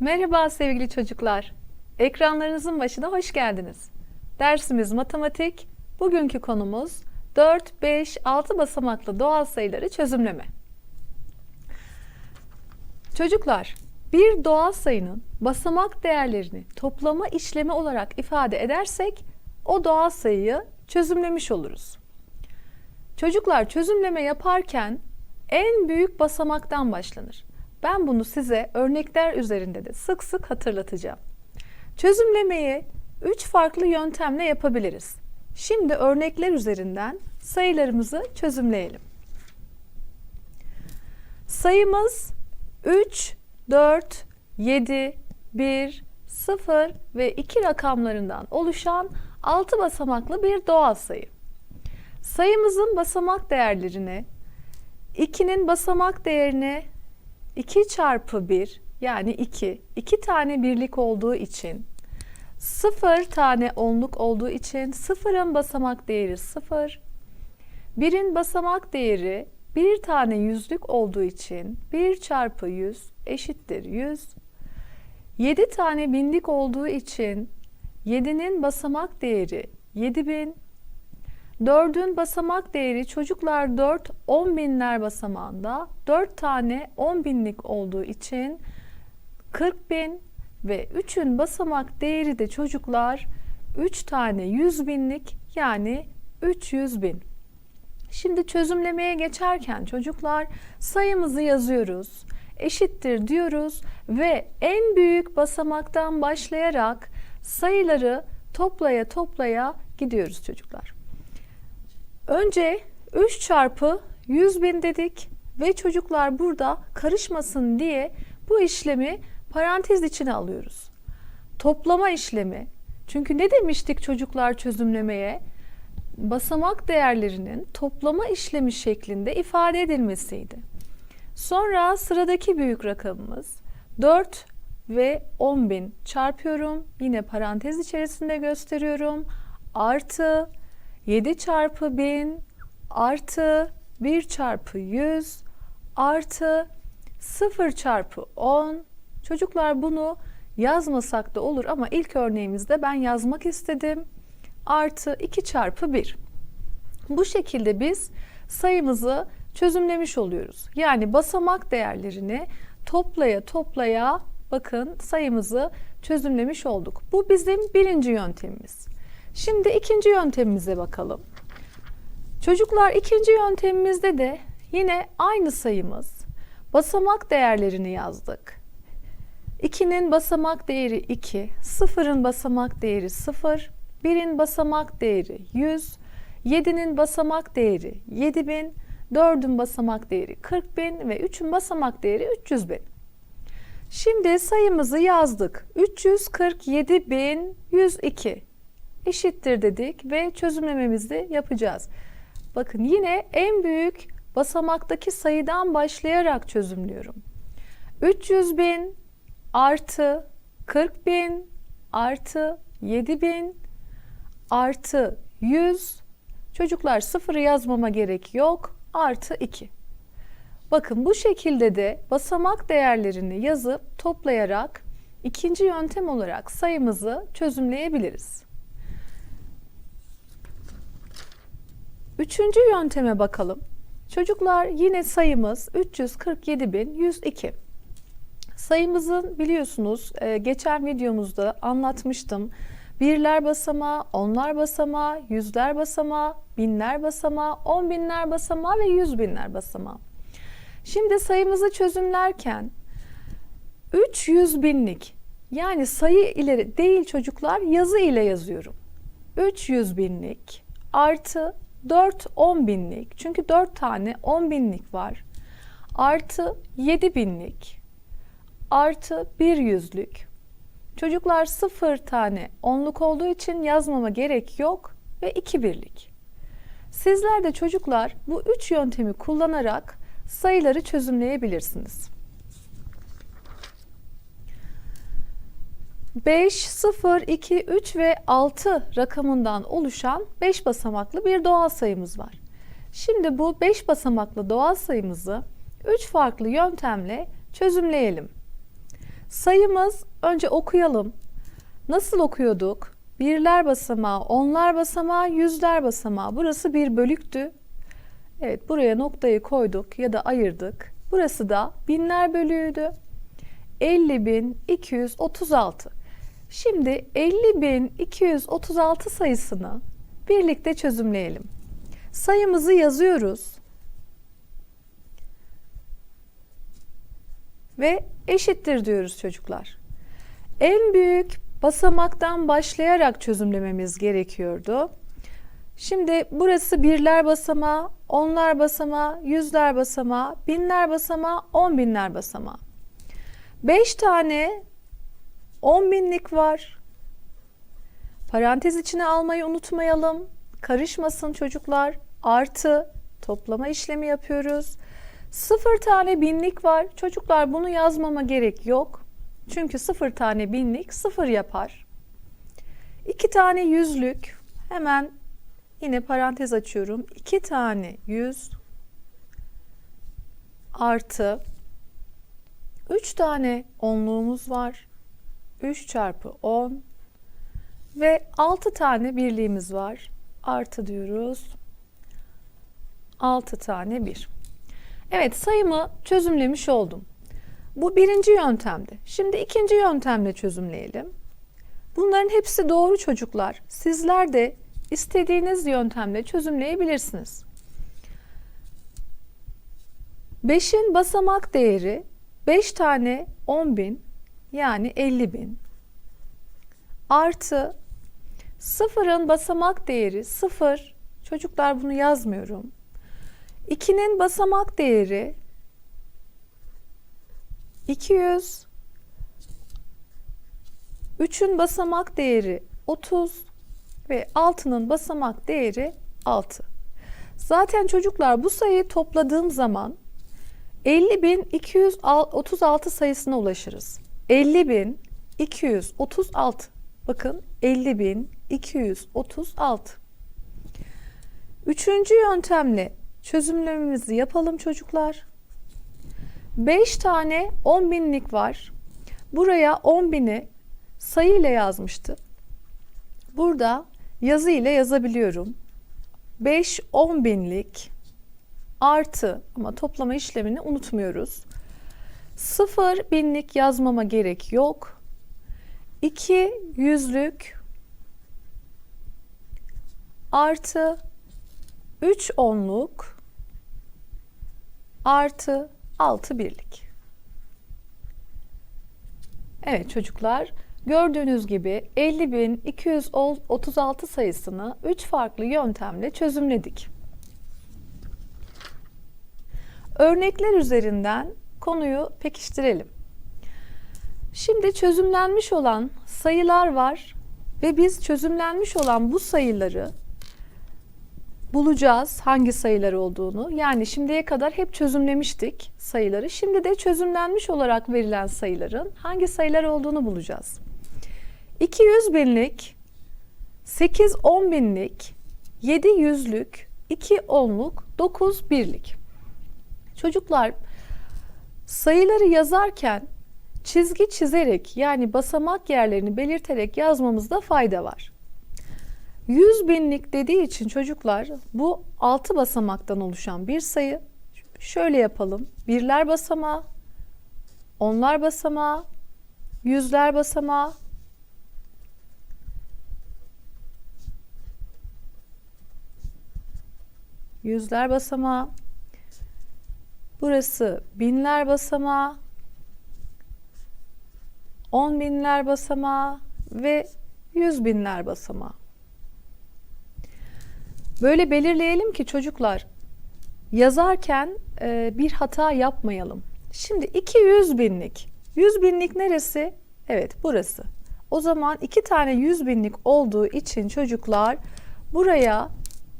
Merhaba sevgili çocuklar. Ekranlarınızın başına hoş geldiniz. Dersimiz matematik. Bugünkü konumuz 4, 5, 6 basamaklı doğal sayıları çözümleme. Çocuklar, bir doğal sayının basamak değerlerini toplama işlemi olarak ifade edersek o doğal sayıyı çözümlemiş oluruz. Çocuklar çözümleme yaparken en büyük basamaktan başlanır. Ben bunu size örnekler üzerinde de sık sık hatırlatacağım. Çözümlemeyi üç farklı yöntemle yapabiliriz. Şimdi örnekler üzerinden sayılarımızı çözümleyelim. Sayımız 3, 4, 7, 1, 0 ve 2 rakamlarından oluşan 6 basamaklı bir doğal sayı. Sayımızın basamak değerlerini 2'nin basamak değerini 2 çarpı 1 yani 2, 2 tane birlik olduğu için 0 tane onluk olduğu için 0'ın basamak değeri 0, 1'in basamak değeri 1 tane yüzlük olduğu için 1 çarpı 100 eşittir 100. 7 tane binlik olduğu için 7'nin basamak değeri 7000. 4'ün basamak değeri çocuklar 4 10 binler basamağında 4 tane 10 binlik olduğu için 40 bin ve 3'ün basamak değeri de çocuklar 3 tane 100 binlik yani 300 bin. Şimdi çözümlemeye geçerken çocuklar sayımızı yazıyoruz. Eşittir diyoruz ve en büyük basamaktan başlayarak sayıları toplaya toplaya gidiyoruz çocuklar. Önce 3 çarpı 100 bin dedik ve çocuklar burada karışmasın diye bu işlemi parantez içine alıyoruz. Toplama işlemi. Çünkü ne demiştik çocuklar çözümlemeye? Basamak değerlerinin toplama işlemi şeklinde ifade edilmesiydi. Sonra sıradaki büyük rakamımız 4 ve 10 bin çarpıyorum. Yine parantez içerisinde gösteriyorum. Artı 7 çarpı 1000 artı 1 çarpı 100 artı 0 çarpı 10. Çocuklar bunu yazmasak da olur ama ilk örneğimizde ben yazmak istedim. Artı 2 çarpı 1. Bu şekilde biz sayımızı çözümlemiş oluyoruz. Yani basamak değerlerini toplaya toplaya bakın sayımızı çözümlemiş olduk. Bu bizim birinci yöntemimiz. Şimdi ikinci yöntemimize bakalım. Çocuklar ikinci yöntemimizde de yine aynı sayımız. Basamak değerlerini yazdık. 2'nin basamak değeri 2, 0'ın basamak değeri 0, 1'in basamak değeri 100, 7'nin basamak değeri 7000, 4'ün basamak değeri 40.000 ve 3'ün basamak değeri 300.000. Şimdi sayımızı yazdık. 347.102 eşittir dedik ve çözümlememizi yapacağız. Bakın yine en büyük basamaktaki sayıdan başlayarak çözümlüyorum. 300 bin artı 40 bin artı 7 bin artı 100 çocuklar sıfırı yazmama gerek yok artı 2. Bakın bu şekilde de basamak değerlerini yazıp toplayarak ikinci yöntem olarak sayımızı çözümleyebiliriz. Üçüncü yönteme bakalım. Çocuklar yine sayımız 347.102. Sayımızın biliyorsunuz e, geçen videomuzda anlatmıştım. Birler basamağı, onlar basamağı, yüzler basamağı, binler basamağı, on binler basamağı ve yüz binler basamağı. Şimdi sayımızı çözümlerken 300 binlik yani sayı ile değil çocuklar yazı ile yazıyorum. 300 binlik artı 4 10 binlik çünkü 4 tane 10 binlik var. Artı 7 binlik artı bir yüzlük. Çocuklar 0 tane onluk olduğu için yazmama gerek yok ve 2 birlik. Sizler de çocuklar bu üç yöntemi kullanarak sayıları çözümleyebilirsiniz. 5, 0, 2, 3 ve 6 rakamından oluşan 5 basamaklı bir doğal sayımız var. Şimdi bu 5 basamaklı doğal sayımızı 3 farklı yöntemle çözümleyelim. Sayımız önce okuyalım. Nasıl okuyorduk? Birler basamağı, onlar basamağı, yüzler basamağı. Burası bir bölüktü. Evet buraya noktayı koyduk ya da ayırdık. Burası da binler bölüğüydü. 50.236. Şimdi 50.236 sayısını birlikte çözümleyelim. Sayımızı yazıyoruz. Ve eşittir diyoruz çocuklar. En büyük basamaktan başlayarak çözümlememiz gerekiyordu. Şimdi burası birler basamağı, onlar basamağı, yüzler basamağı, binler basamağı, on binler basamağı. Beş tane on binlik var. Parantez içine almayı unutmayalım. Karışmasın çocuklar. Artı toplama işlemi yapıyoruz. Sıfır tane binlik var. Çocuklar bunu yazmama gerek yok. Çünkü sıfır tane binlik sıfır yapar. İki tane yüzlük hemen yine parantez açıyorum. İki tane yüz artı üç tane onluğumuz var. 3 çarpı 10 ve 6 tane birliğimiz var. Artı diyoruz. 6 tane 1. Evet sayımı çözümlemiş oldum. Bu birinci yöntemdi. Şimdi ikinci yöntemle çözümleyelim. Bunların hepsi doğru çocuklar. Sizler de istediğiniz yöntemle çözümleyebilirsiniz. 5'in basamak değeri 5 tane 10 bin yani 50 bin artı sıfırın basamak değeri 0 çocuklar bunu yazmıyorum 2'nin basamak değeri 200 3'ün basamak değeri 30 ve 6'nın basamak değeri 6. Zaten çocuklar bu sayıyı topladığım zaman 50.236 sayısına ulaşırız. 50.236. Bakın 50.236. Üçüncü yöntemle çözümlememizi yapalım çocuklar. 5 tane 10 binlik var. Buraya 10 bini sayı ile yazmıştı. Burada yazı ile yazabiliyorum. 5 10 binlik artı ama toplama işlemini unutmuyoruz. 0 binlik yazmama gerek yok. 2 yüzlük artı 3 onluk artı 6 birlik. Evet çocuklar gördüğünüz gibi 50.236 sayısını 3 farklı yöntemle çözümledik. Örnekler üzerinden konuyu pekiştirelim. Şimdi çözümlenmiş olan sayılar var ve biz çözümlenmiş olan bu sayıları bulacağız hangi sayılar olduğunu. Yani şimdiye kadar hep çözümlemiştik sayıları. Şimdi de çözümlenmiş olarak verilen sayıların hangi sayılar olduğunu bulacağız. 200 binlik, 8 10 binlik, 7 yüzlük, 2 onluk, 9 birlik. Çocuklar sayıları yazarken çizgi çizerek yani basamak yerlerini belirterek yazmamızda fayda var. 100 binlik dediği için çocuklar bu 6 basamaktan oluşan bir sayı. Şöyle yapalım. Birler basamağı, onlar basamağı, yüzler basamağı, yüzler basamağı, burası binler basamağı, on binler basamağı ve yüz binler basamağı. Böyle belirleyelim ki çocuklar yazarken e, bir hata yapmayalım. Şimdi 200 binlik. 100 binlik neresi? Evet burası. O zaman iki tane 100 binlik olduğu için çocuklar buraya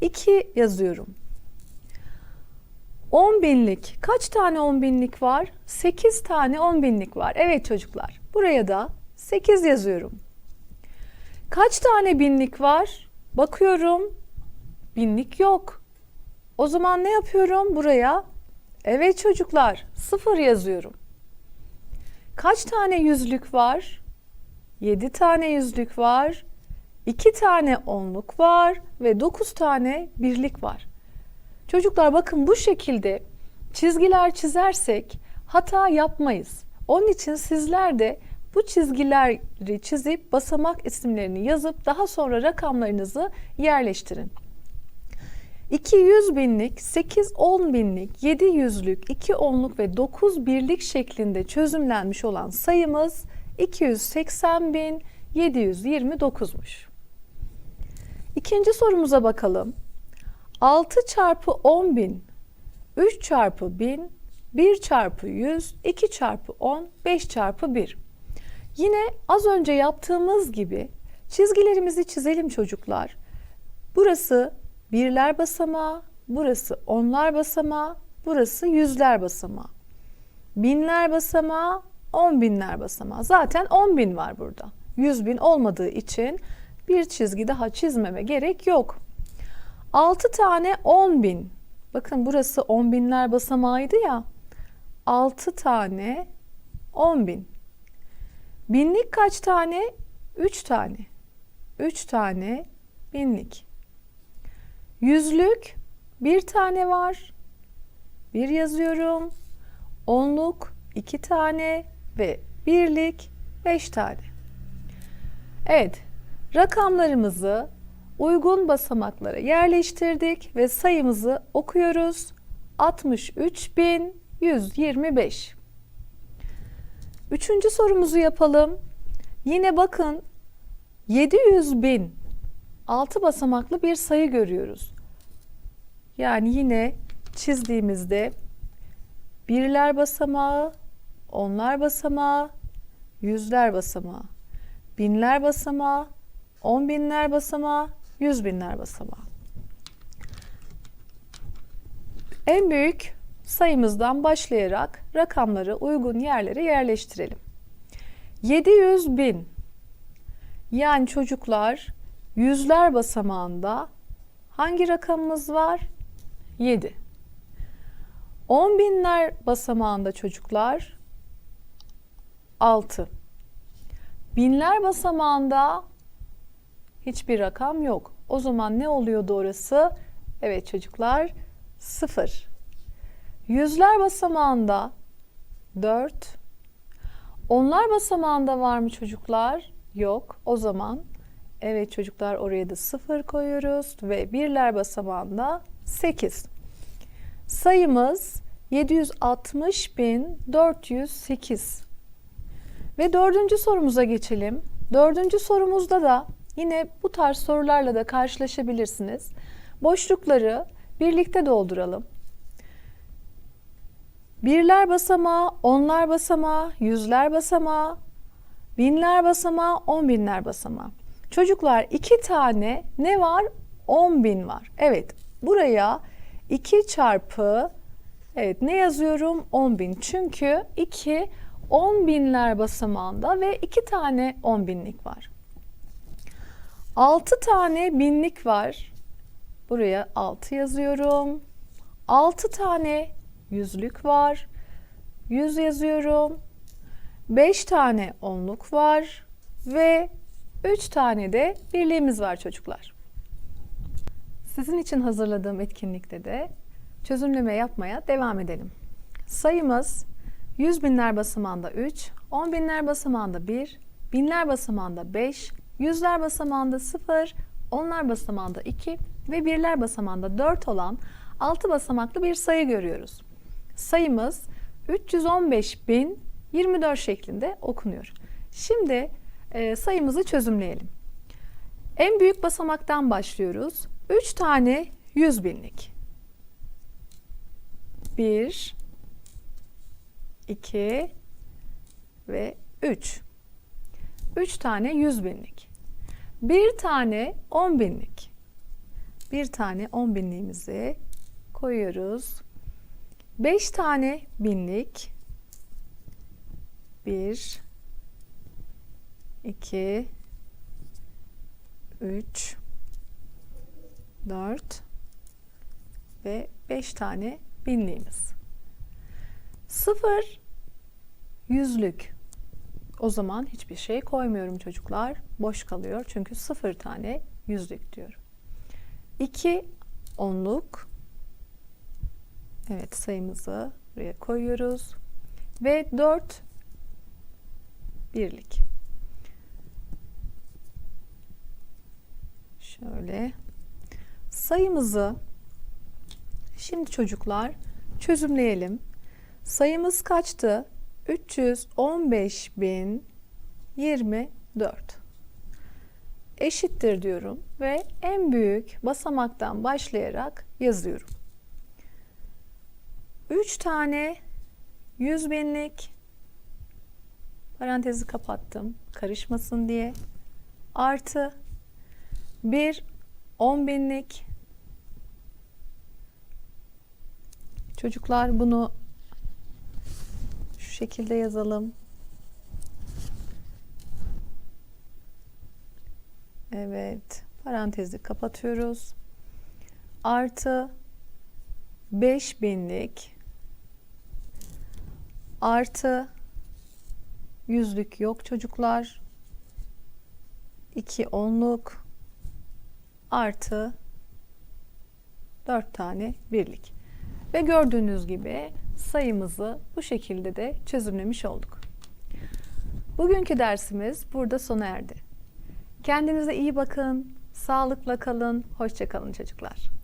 2 yazıyorum. 10 binlik. Kaç tane 10 binlik var? 8 tane 10 binlik var. Evet çocuklar. Buraya da 8 yazıyorum. Kaç tane binlik var? Bakıyorum binlik yok. O zaman ne yapıyorum buraya? Evet çocuklar sıfır yazıyorum. Kaç tane yüzlük var? 7 tane yüzlük var. 2 tane onluk var ve 9 tane birlik var. Çocuklar bakın bu şekilde çizgiler çizersek hata yapmayız. Onun için sizler de bu çizgileri çizip basamak isimlerini yazıp daha sonra rakamlarınızı yerleştirin. 200 binlik, 8 10 binlik, 7 yüzlük, 2 onluk ve 9 birlik şeklinde çözümlenmiş olan sayımız 280.729'muş. İkinci sorumuza bakalım. 6 çarpı 10 bin, 3 çarpı 1000, 1 çarpı 100, 2 çarpı 10, 5 çarpı 1. Yine az önce yaptığımız gibi çizgilerimizi çizelim çocuklar. Burası birler basamağı, burası onlar basamağı, burası yüzler basamağı. Binler basamağı, on binler basamağı. Zaten on bin var burada. Yüz bin olmadığı için bir çizgi daha çizmeme gerek yok. 6 tane 10 bin. Bakın burası 10 binler basamağıydı ya. 6 tane 10 bin. Binlik kaç tane? 3 tane. 3 tane binlik. Yüzlük bir tane var. Bir yazıyorum. Onluk iki tane ve birlik beş tane. Evet, rakamlarımızı uygun basamaklara yerleştirdik ve sayımızı okuyoruz. 63.125. Üçüncü sorumuzu yapalım. Yine bakın 700 bin altı basamaklı bir sayı görüyoruz. Yani yine çizdiğimizde birler basamağı, onlar basamağı, yüzler basamağı, binler basamağı, on binler basamağı, yüz binler basamağı. En büyük sayımızdan başlayarak rakamları uygun yerlere yerleştirelim. 700 bin yani çocuklar yüzler basamağında hangi rakamımız var? 7. 10 binler basamağında çocuklar 6. Binler basamağında hiçbir rakam yok. O zaman ne oluyordu orası? Evet çocuklar 0. Yüzler basamağında 4. Onlar basamağında var mı çocuklar? Yok. O zaman evet çocuklar oraya da 0 koyuyoruz ve birler basamağında 8. Sayımız 760.408. Ve dördüncü sorumuza geçelim. Dördüncü sorumuzda da yine bu tarz sorularla da karşılaşabilirsiniz. Boşlukları birlikte dolduralım. Birler basamağı, onlar basamağı, yüzler basamağı, binler basamağı, on binler basamağı. Çocuklar iki tane ne var? On bin var. Evet buraya 2 çarpı evet ne yazıyorum? 10 bin. Çünkü 2 10 binler basamağında ve 2 tane 10 binlik var. 6 tane binlik var. Buraya 6 yazıyorum. 6 tane yüzlük var. 100 yazıyorum. 5 tane onluk var ve 3 tane de birliğimiz var çocuklar. Sizin için hazırladığım etkinlikte de çözümleme yapmaya devam edelim. Sayımız 100 binler basamağında 3, 10 binler basamağında 1, binler basamağında 5, yüzler basamağında 0, onlar basamağında 2 ve birler basamağında 4 olan 6 basamaklı bir sayı görüyoruz. Sayımız 315.024 şeklinde okunuyor. Şimdi e, sayımızı çözümleyelim. En büyük basamaktan başlıyoruz. 3 tane 100 binlik. 1 2 ve 3. 3 tane 100 binlik. Bir tane 10 binlik. Bir tane 10 binliğimizi koyuyoruz. 5 tane binlik. 1 2 3 4 ve 5 tane binliğimiz. 0 yüzlük O zaman hiçbir şey koymuyorum çocuklar. Boş kalıyor çünkü sıfır tane yüzlük diyorum. 2 onluk. Evet sayımızı buraya koyuyoruz. Ve 4 birlik. Şöyle sayımızı şimdi çocuklar çözümleyelim. Sayımız kaçtı? 315.024 eşittir diyorum ve en büyük basamaktan başlayarak yazıyorum. 3 tane 100 binlik parantezi kapattım karışmasın diye artı bir 10 binlik çocuklar bunu şekilde yazalım. Evet, parantezi kapatıyoruz. Artı 5000'lik artı yüzlük yok çocuklar. 2 onluk artı 4 tane birlik. Ve gördüğünüz gibi sayımızı bu şekilde de çözümlemiş olduk. Bugünkü dersimiz burada sona erdi. Kendinize iyi bakın, sağlıkla kalın, hoşça kalın çocuklar.